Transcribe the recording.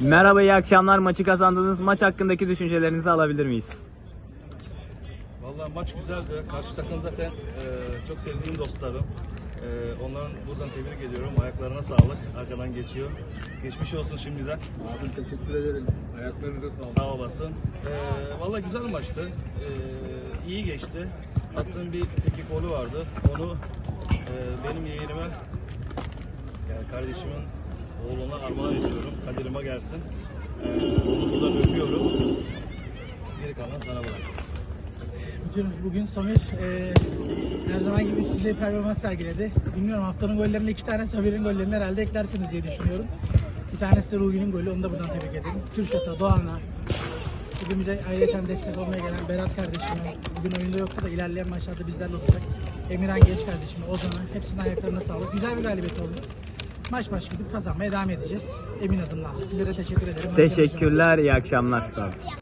Merhaba iyi akşamlar. Maçı kazandınız. Maç hakkındaki düşüncelerinizi alabilir miyiz? Vallahi maç güzeldi. Karşı takım zaten e, çok sevdiğim dostlarım. E, onların buradan tebrik ediyorum. Ayaklarına sağlık. Arkadan geçiyor. Geçmiş olsun şimdiden. Abim teşekkür ederim. Ayaklarınıza sağlık. Sağ olasın. E, vallahi güzel maçtı. E, iyi geçti. Attığım bir iki golü vardı. Onu e, benim yeğenime yani kardeşimin oğluna armağan ediyorum. Kadirime gelsin. E, onu buradan öpüyorum. Geri kalan sana bırakıyorum. Bugün, Samir e, her zaman gibi üst düzey performans sergiledi. Bilmiyorum haftanın gollerinde iki tane Samir'in gollerini herhalde eklersiniz diye düşünüyorum. Bir tanesi de Ruhi'nin golü, onu da buradan tebrik ederim. Kürşat'a, Doğan'a, bugün bize ayrıca destek olmaya gelen Berat kardeşime, bugün oyunda yoktu da ilerleyen maçlarda bizlerle olacak. Emirhan Genç kardeşime, Ozan'a, hepsinin ayaklarına sağlık. Güzel bir galibiyet oldu. Maç maç gidip kazanmaya devam edeceğiz. Emin adımlarla. Sizlere teşekkür ederim. Teşekkürler. iyi akşamlar. Sağ olun.